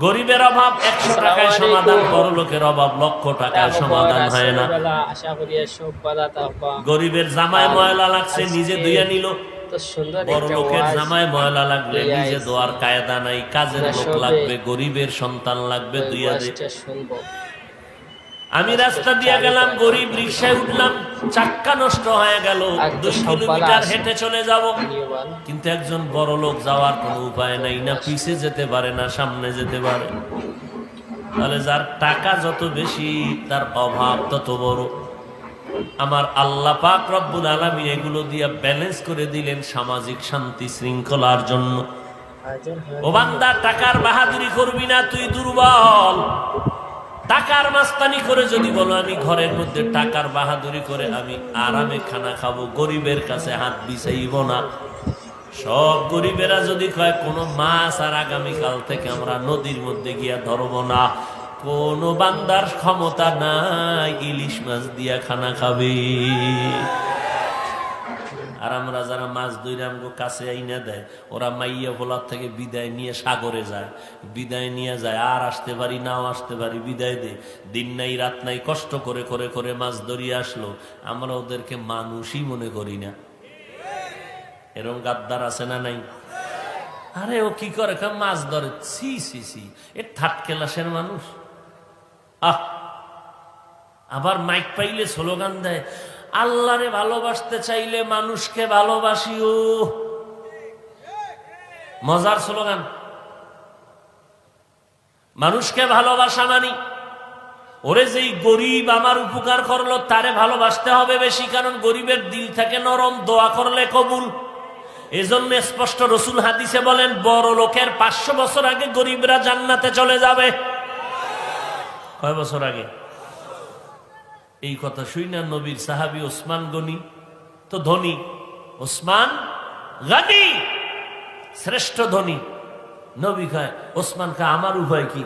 গরিবের অভাব একশো টাকায় সমাধান বড় লোকের অভাব লক্ষ টাকায় সমাধান হয় না। গরিবের জামায় ময়লা লাগছে নিজে দুইয়া নিল। বড় লোকের জামায় ময়লা লাগবে নিজে দোয়ার কায়দা নাই কাজের লোক লাগবে গরিবের সন্তান লাগবে দুইয়া দে। আমি রাস্তা দিয়ে গেলাম গরিব রিক্সায় উঠলাম চাক্কা নষ্ট হয়ে গেল দুই কিলোমিটার হেঁটে চলে যাব। কিন্তু একজন বড় লোক যাওয়ার কোনো উপায় নাই না পিছে যেতে পারে না সামনে যেতে পারে। তাহলে যার টাকা যত বেশি তার অভাব তত বড়। আমার আল্লাহ পাক রব্বুল আলামিন এগুলো দিয়ে ব্যালেন্স করে দিলেন সামাজিক শান্তি শৃঙ্খলার জন্য। ও বান্দা টাকার বাহাদুরি করবি না তুই দুর্বল। টাকার মাস্তানি করে যদি বলো আমি ঘরের মধ্যে টাকার বাহাদুরি করে আমি আরামে খানা খাব, গরিবের কাছে হাত বিছাইব না। সব গরিবেরা যদি কয়, কোনো মাছ আর আগামীকাল থেকে আমরা নদীর মধ্যে গিয়া ধরব না। কোনো বান্দার ক্ষমতা নাই, ইলিশ মাছ দিয়া খানা খাবে। আর আমরা যারা মাছ ধরে আমগো কাছে আইনা দেয়, ওরা মাইয়া ভোলার থেকে বিদায় নিয়ে সাগরে যায়। বিদায় নিয়ে যায়, আর আসতে পারি, নাও আসতে পারি, বিদায় দে। দিন নাই, রাত নাই, কষ্ট করে করে করে মাছ ধরিয়ে আসলো। আমরা ওদেরকে মানুষই মনে করি না। এরম গাদ্দার আছে না নাই? আরে, ও কি করে? মাছ ধরে। C C C A third ক্লাসের মানুষ। আহ! আবার মাইক পাইলে স্লোগান দেয় আল্লাহরে ভালোবাসতে চাইলে মানুষকে ভালোবাসিও। মজার স্লোগান। মানুষকে ভালোবাসা মানি। ওরে যেই গরিব আমার উপকার করল, তারে ভালোবাসতে হবে বেশি, কারণ গরিবের দিল থেকে নরম দোয়া করলে কবুল। এজন্য স্পষ্ট রসুল হাদিসে বলেন, বড় লোকের পাঁচশো বছর আগে গরিবরা জান্নাতে চলে যাবে। কয় বছর আগে? এই কথা শুই না নবীর সাহাবি ওসমান গনি। তো ধনী, ওসমান গানি, শ্রেষ্ঠ ধনী। নবী খায় ওসমান খা আমার উভয় কি?